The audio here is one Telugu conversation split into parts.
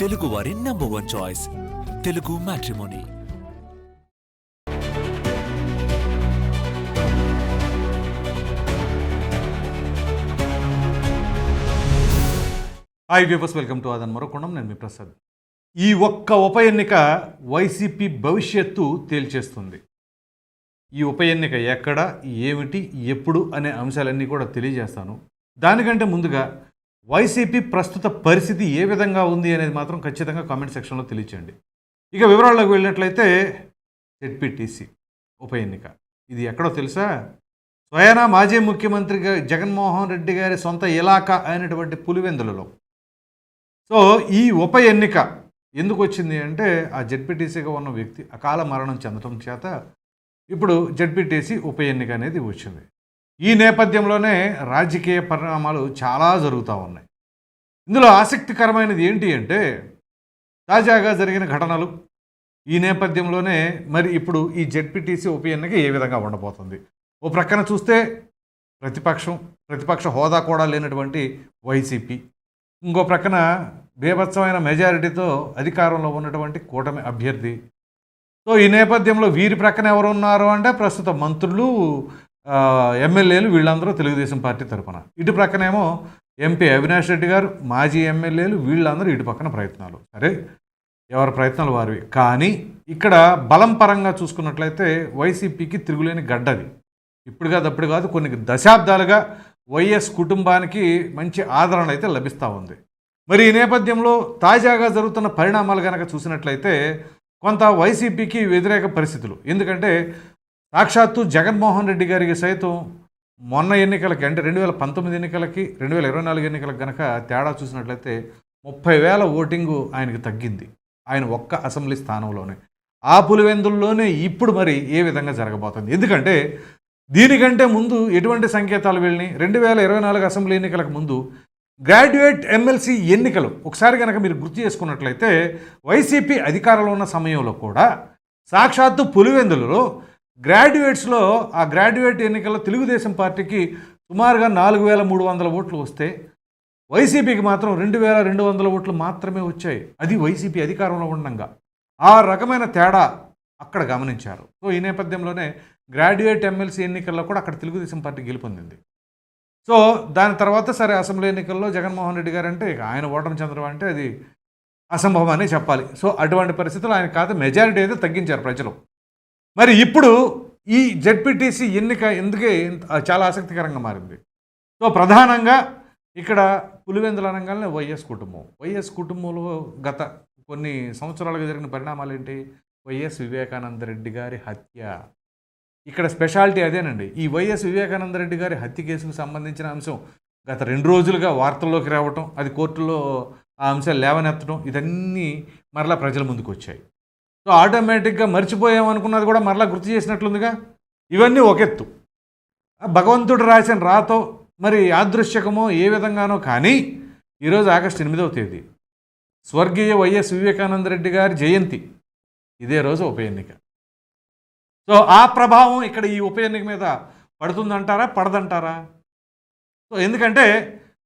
తెలుగు వారి number one choice Telugu matrimony hi viewers welcome to అదన్ మరొకొండం నేను మీ ప్రసాద్. ఈ ఒక్క ఉప ఎన్నిక వైసీపీ భవిష్యత్తు తేల్చేస్తుంది. ఈ ఉప ఎన్నిక ఎక్కడ ఏమిటి ఎప్పుడు అనే అంశాలన్నీ కూడా తెలియజేస్తాను. దానికంటే ముందుగా వైసీపీ ప్రస్తుత పరిస్థితి ఏ విధంగా ఉంది అనేది మాత్రం ఖచ్చితంగా కామెంట్ సెక్షన్లో తెలియచేయండి. ఇక వివరాల్లోకి వెళ్ళినట్లయితే జెడ్పీటీసీ ఉప ఎన్నిక. ఇది ఎక్కడో తెలుసా? స్వయానా మాజీ ముఖ్యమంత్రిగా జగన్మోహన్ రెడ్డి గారి సొంత ఇలాకా అయినటువంటి పులివెందులలో. సో ఈ ఉప ఎన్నిక ఎందుకు వచ్చింది అంటే ఆ జెడ్పీటీసీగా ఉన్న వ్యక్తి అకాల మరణం చెందటం చేత ఇప్పుడు జెడ్పీటీసీ ఉప ఎన్నిక అనేది వచ్చింది. ఈ నేపథ్యంలోనే రాజకీయ పరిణామాలు చాలా జరుగుతూ ఉన్నాయి. ఇందులో ఆసక్తికరమైనది ఏంటి అంటే తాజాగా జరిగిన ఘటనలు ఈ నేపథ్యంలోనే మరి ఇప్పుడు ఈ జెడ్పీటీసీ ఉప ఎన్నిక ఏ విధంగా ఉండబోతుంది? ఓ ప్రక్కన చూస్తే ప్రతిపక్షం ప్రతిపక్ష హోదా కూడా లేనటువంటి వైసీపీ. ఇంకో ప్రక్కన బీభత్సమైన మెజారిటీతో అధికారంలో ఉన్నటువంటి కూటమి అభ్యర్థి. సో ఈ నేపథ్యంలో వీరి ప్రక్కన ఎవరు ఉన్నారు అంటే ప్రస్తుత మంత్రులు ఎమ్మెల్యేలు వీళ్ళందరూ తెలుగుదేశం పార్టీ తరపున. ఇటు ప్రక్కనేమో ఎంపీ అవినాష్ రెడ్డి గారు మాజీ ఎమ్మెల్యేలు వీళ్ళందరూ ఇటు పక్కన ప్రయత్నాలు. సరే ఎవరి ప్రయత్నాలు వారివి? కానీ ఇక్కడ బలం పరంగా చూసుకున్నట్లయితే వైసీపీకి తిరుగులేని గడ్డది ఇప్పుడు కాదు అప్పుడు కాదు కొన్ని దశాబ్దాలుగా వైఎస్ కుటుంబానికి మంచి ఆదరణ అయితే లభిస్తూ ఉంది. మరి ఈ నేపథ్యంలో తాజాగా జరుగుతున్న పరిణామాలు కనుక చూసినట్లయితే కొంత వైసీపీకి వ్యతిరేక పరిస్థితులు. ఎందుకంటే సాక్షాత్తు జగన్మోహన్ రెడ్డి గారికి సైతం మొన్న ఎన్నికలకి అంటే రెండు వేల పంతొమ్మిది ఎన్నికలకి రెండు వేల ఇరవై నాలుగు ఎన్నికలకు కనుక తేడా చూసినట్లయితే ముప్పై వేల ఓటింగు ఆయనకు తగ్గింది. ఆయన ఒక్క అసెంబ్లీ స్థానంలోనే. ఆ పులివెందుల్లోనే ఇప్పుడు మరి ఏ విధంగా జరగబోతుంది? ఎందుకంటే దీనికంటే ముందు ఎటువంటి సంకేతాలు వెళ్ళినాయి? రెండు వేల ఇరవై నాలుగు అసెంబ్లీ ఎన్నికలకు ముందు గ్రాడ్యుయేట్ ఎమ్మెల్సీ ఎన్నికలు ఒకసారి కనుక మీరు గుర్తు చేసుకున్నట్లయితే వైసీపీ అధికారంలో ఉన్న సమయంలో కూడా సాక్షాత్తు పులివెందులలో గ్రాడ్యుయేట్స్లో ఆ గ్రాడ్యుయేట్ ఎన్నికల్లో తెలుగుదేశం పార్టీకి సుమారుగా నాలుగు వేల మూడు వందల ఓట్లు వస్తే వైసీపీకి మాత్రం రెండు వేల రెండు వందల ఓట్లు మాత్రమే వచ్చాయి. అది వైసీపీ అధికారంలో ఉండగా. ఆ రకమైన తేడా అక్కడ గమనించారు. సో ఈ నేపథ్యంలోనే గ్రాడ్యుయేట్ ఎమ్మెల్సీ ఎన్నికల్లో కూడా అక్కడ తెలుగుదేశం పార్టీ గెలుపొందింది. సో దాని తర్వాత సరే అసెంబ్లీ ఎన్నికల్లో జగన్మోహన్ రెడ్డి గారు అంటే ఇక ఆయన ఓటమి చెందడం అంటే అది అసంభవం అని చెప్పాలి. సో అటువంటి పరిస్థితుల్లో ఆయన కాదు మెజారిటీ అయితే తగ్గించారు ప్రజలు. మరి ఇప్పుడు ఈ జెడ్పీటీసీ ఎన్నిక ఎందుకే చాలా ఆసక్తికరంగా మారింది? సో ప్రధానంగా ఇక్కడ పులివెందుల అనగానే వైఎస్ కుటుంబం. వైఎస్ కుటుంబంలో గత కొన్ని సంవత్సరాలుగా జరిగిన పరిణామాలు ఏంటి? వైఎస్ వివేకానంద రెడ్డి గారి హత్య. ఇక్కడ స్పెషాలిటీ అదేనండి. ఈ వైఎస్ వివేకానంద రెడ్డి గారి హత్య కేసుకు సంబంధించిన అంశం గత రెండు రోజులుగా వార్తల్లోకి రావటం అది కోర్టులో ఆ అంశాలు లేవనెత్తడం ఇదన్నీ మరలా ప్రజల ముందుకు వచ్చాయి సో ఆటోమేటిక్గా మర్చిపోయామనుకున్నది కూడా మరలా గుర్తు చేసినట్లుందిగా? ఇవన్నీ ఒకెత్తు భగవంతుడు రాసిన రాతో మరి యాదృశ్యకమో ఏ విధంగానో కానీ ఈరోజు ఆగస్టు ఎనిమిదవ తేదీ. స్వర్గీయ వైఎస్ వివేకానంద రెడ్డి గారి జయంతి. ఇదే రోజు ఉప ఎన్నిక. సో ఆ ప్రభావం ఇక్కడ ఈ ఉప ఎన్నిక మీద పడుతుందంటారా పడదంటారా? సో ఎందుకంటే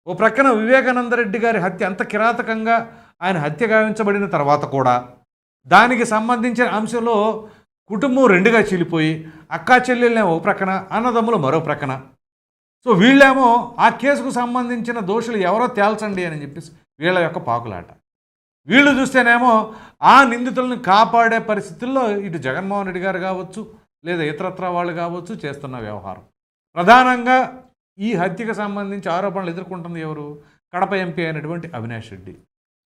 ఓ ప్రక్కన వివేకానంద రెడ్డి గారి హత్య అంత కిరాతకంగా ఆయన హత్య గావించబడిన తర్వాత కూడా దానికి సంబంధించిన అంశంలో కుటుంబం రెండుగా చీలిపోయి అక్కా చెల్లెళ్ళేమో ఒక ప్రక్కన అన్నదమ్ములు మరో ప్రక్కన. సో వీళ్ళేమో ఆ కేసుకు సంబంధించిన దోషులు ఎవరో తేల్చండి అని చెప్పేసి వీళ్ళ యొక్క పాకులాట. వీళ్ళు చూస్తేనేమో ఆ నిందితులను కాపాడే పరిస్థితుల్లో ఇటు జగన్మోహన్ రెడ్డి గారు కావచ్చు లేదా ఇతరత్ర వాళ్ళు కావచ్చు చేస్తున్న వ్యవహారం. ప్రధానంగా ఈ హత్యకు సంబంధించి ఆరోపణలు ఎదుర్కొంటుంది ఎవరు? కడప ఎంపీ అయినటువంటి అవినాష్ రెడ్డి.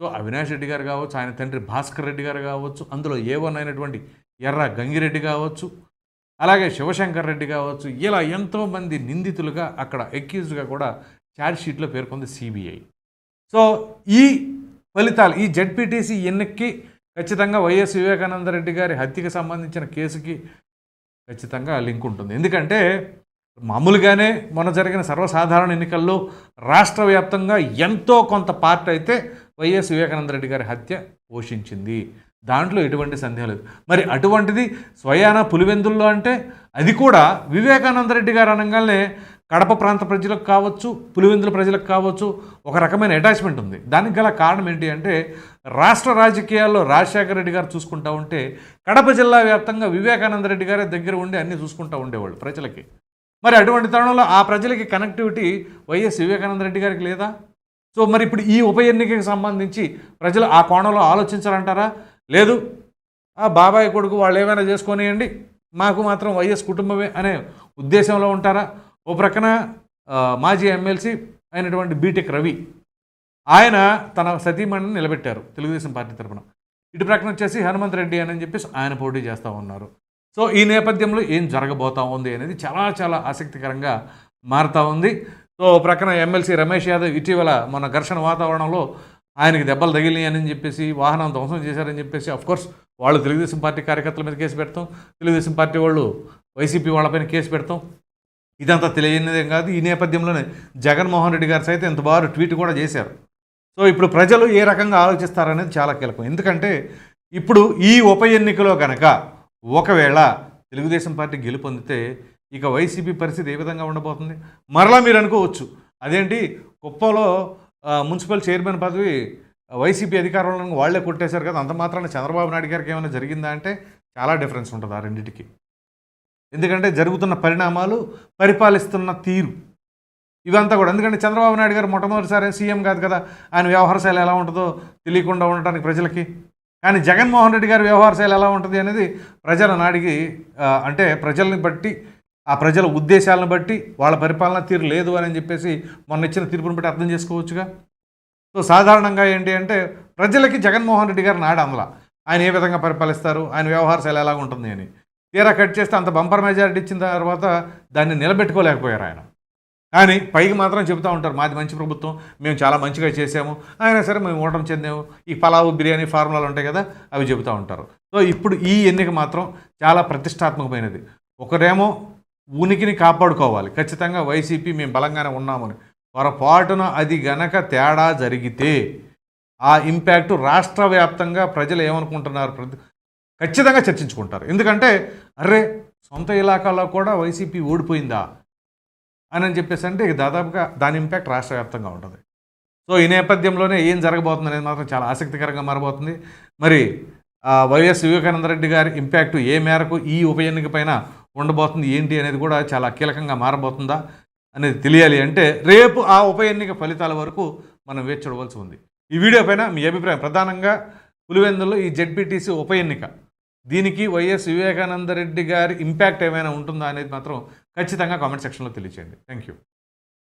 సో అవినాష్ రెడ్డి గారు కావచ్చు ఆయన తండ్రి భాస్కర్ రెడ్డి గారు కావచ్చు అందులో ఏ వన్ అయినటువంటి ఎర్ర గంగిరెడ్డి కావచ్చు అలాగే శివశంకర్ రెడ్డి కావచ్చు ఇలా ఎంతోమంది నిందితులుగా అక్కడ ఎక్యూజ్డ్గా కూడా ఛార్జ్షీట్లో పేర్కొంది సిబిఐ సో ఈ ఫలితాలు ఈ జడ్పీటీసీ ఎన్నికకి ఖచ్చితంగా వైఎస్ వివేకానంద రెడ్డి గారి హత్యకి సంబంధించిన కేసుకి ఖచ్చితంగా లింక్ ఉంటుంది. ఎందుకంటే మామూలుగానే మొన్న జరిగిన సర్వసాధారణ ఎన్నికల్లో రాష్ట్ర వ్యాప్తంగా ఎంతో కొంత పార్ట్ అయితే వైఎస్ వివేకానంద రెడ్డి గారి హత్య పోషించింది. దాంట్లో ఎటువంటి సందేహం లేదు. మరి అటువంటిది స్వయాన పులివెందుల్లో అంటే అది కూడా వివేకానంద రెడ్డి గారు అనగానే కడప ప్రాంత ప్రజలకు కావచ్చు పులివెందుల ప్రజలకు కావచ్చు ఒక రకమైన అటాచ్మెంట్ ఉంది. దానికి గల కారణం ఏంటి అంటే రాష్ట్ర రాజకీయాల్లో రాజశేఖర రెడ్డి గారు చూసుకుంటా ఉంటే కడప జిల్లా వ్యాప్తంగా వివేకానంద రెడ్డి గారే దగ్గర ఉండి అన్నీ చూసుకుంటూ ఉండేవాళ్ళు ప్రజలకి. మరి అటువంటి తరుణంలో ఆ ప్రజలకి కనెక్టివిటీ వైఎస్ వివేకానంద రెడ్డి గారికి లేదా? సో మరి ఇప్పుడు ఈ ఉప ఎన్నికకి సంబంధించి ప్రజలు ఆ కోణంలో ఆలోచించారంటారా లేదు. ఆ బాబాయ్ కొడుకు వాళ్ళు ఏమైనా చేసుకొనియండి. మాకు మాత్రం వైఎస్ కుటుంబమే అనే ఉద్దేశంలో ఉంటారా? ఓ ప్రక్కన మాజీ ఎమ్మెల్సీ అయినటువంటి బీటెక్ రవి ఆయన తన సతీమణిని నిలబెట్టారు తెలుగుదేశం పార్టీ తరఫున ఇటు ప్రక్కన వచ్చేసి హనుమంత్ రెడ్డి అని చెప్పేసి ఆయన పోటీ చేస్తూ ఉన్నారు. సో ఈ నేపథ్యంలో ఏం జరగబోతా ఉంది అనేది చాలా చాలా ఆసక్తికరంగా మారుతూ ఉంది. సో ప్రక్కన ఎమ్మెల్సీ రమేష్ యాదవ్ ఇటీవల మన ఘర్షణ వాతావరణంలో ఆయనకి దెబ్బలు తగిలినాయని చెప్పేసి వాహనం ధ్వంసం చేశారని చెప్పేసి కోర్స్ వాళ్ళు తెలుగుదేశం పార్టీ కార్యకర్తల మీద కేసు పెడతాం. తెలుగుదేశం పార్టీ వాళ్ళు వైసీపీ వాళ్ళపైన కేసు పెడతాం. ఇదంతా తెలియనిదేం కాదు. ఈ నేపథ్యంలోనే జగన్మోహన్ రెడ్డి గారు సైతం ఇంత బాగా ట్వీట్ కూడా చేశారు. సో ఇప్పుడు ప్రజలు ఏ రకంగా ఆలోచిస్తారనేది చాలా కీలకం. ఎందుకంటే ఇప్పుడు ఈ ఉప ఎన్నికలో కనుక ఒకవేళ తెలుగుదేశం పార్టీ గెలుపొందితే ఇక వైసీపీ పరిస్థితి ఏ విధంగా ఉండబోతుంది? మరలా మీరు అనుకోవచ్చు. అదేంటి? కుప్పంలో మున్సిపల్ చైర్మన్ పదవి వైసీపీ అధికారంలో వాళ్ళే వాళ్ళే కొట్టేశారు కదా. అంత మాత్రాన చంద్రబాబు నాయుడు గారికి ఏమైనా జరిగిందా అంటే చాలా డిఫరెన్స్ ఉంటుంది ఆ రెండింటికి. ఎందుకంటే జరుగుతున్న పరిణామాలు పరిపాలిస్తున్న తీరు. ఇవంతా కూడా. ఎందుకంటే చంద్రబాబు నాయుడు గారు మొట్టమొదటిసారి సీఎం కాదు కదా. ఆయన వ్యవహార శైలి ఎలా ఉంటుందో తెలియకుండా ఉండటానికి ప్రజలకి. కానీ జగన్మోహన్ రెడ్డి గారి వ్యవహార శైలి ఎలా ఉంటుంది అనేది ప్రజల నాడికి అంటే ప్రజల్ని బట్టి ఆ ప్రజల ఉద్దేశాలను బట్టి వాళ్ళ పరిపాలన తీరు లేదు అని చెప్పేసి మొన్న ఇచ్చిన తీర్పును బట్టి అర్థం చేసుకోవచ్చుగా? సో సాధారణంగా ఏంటి అంటే ప్రజలకి జగన్మోహన్ రెడ్డి గారు నాడు అందులో ఆయన ఏ విధంగా పరిపాలిస్తారు? ఆయన వ్యవహార శైలి ఎలా ఉంటుంది అని. తీరా కట్ చేస్తే అంత బంపర్ మెజారిటీ ఇచ్చిన తర్వాత దాన్ని నిలబెట్టుకోలేకపోయారు ఆయన. కానీ పైకి మాత్రం చెబుతూ ఉంటారు మాది మంచి ప్రభుత్వం మేము చాలా మంచిగా చేసాము అయినా సరే మేము ఓటమి చెందాము. ఈ పలావు బిర్యానీ ఫార్ములాలు ఉంటాయి కదా అవి చెబుతూ ఉంటారు. సో ఇప్పుడు ఈ ఎన్నిక మాత్రం చాలా ప్రతిష్టాత్మకమైనది. ఒకరేమో ఉనికిని కాపాడుకోవాలి. ఖచ్చితంగా వైసీపీ మేము బలంగానే ఉన్నామని. పొరపాటున అది గనక తేడా జరిగితే ఆ ఇంపాక్ట్ రాష్ట్ర వ్యాప్తంగా ప్రజలు ఏమనుకుంటున్నారు? ప్రతి ఖచ్చితంగా చర్చించుకుంటారు. ఎందుకంటే అరే సొంత ఇలాకాలో కూడా వైసీపీ ఓడిపోయిందా? అని అని చెప్పేసి అంటే దాదాపుగా దాని ఇంపాక్ట్ రాష్ట్ర వ్యాప్తంగా ఉంటుంది. సో ఈ నేపథ్యంలోనే ఏం జరగబోతుంది అనేది మాత్రం చాలా ఆసక్తికరంగా మారబోతుంది. మరి ఆ, వైఎస్ వివేకానంద రెడ్డి గారి ఇంపాక్ట్ ఏ మేరకు ఈ ఉప ఎన్నిక పైన ఉండబోతుంది ఏంటి అనేది కూడా చాలా కీలకంగా మారబోతుందా అనేది తెలియాలి అంటే రేపు ఆ ఉప ఎన్నిక ఫలితాల వరకు మనం వేచి చూడవలసి ఉంది. ఈ వీడియో పైన మీ అభిప్రాయం. ప్రధానంగా పులివెందుల్లో ఈ జెడ్పీటీసీ ఉప ఎన్నిక. దీనికి వైఎస్ వివేకానంద రెడ్డి గారి ఇంపాక్ట్ ఏమైనా ఉంటుందా అనేది మాత్రం ఖచ్చితంగా కామెంట్ సెక్షన్లో తెలియచేయండి. Thank you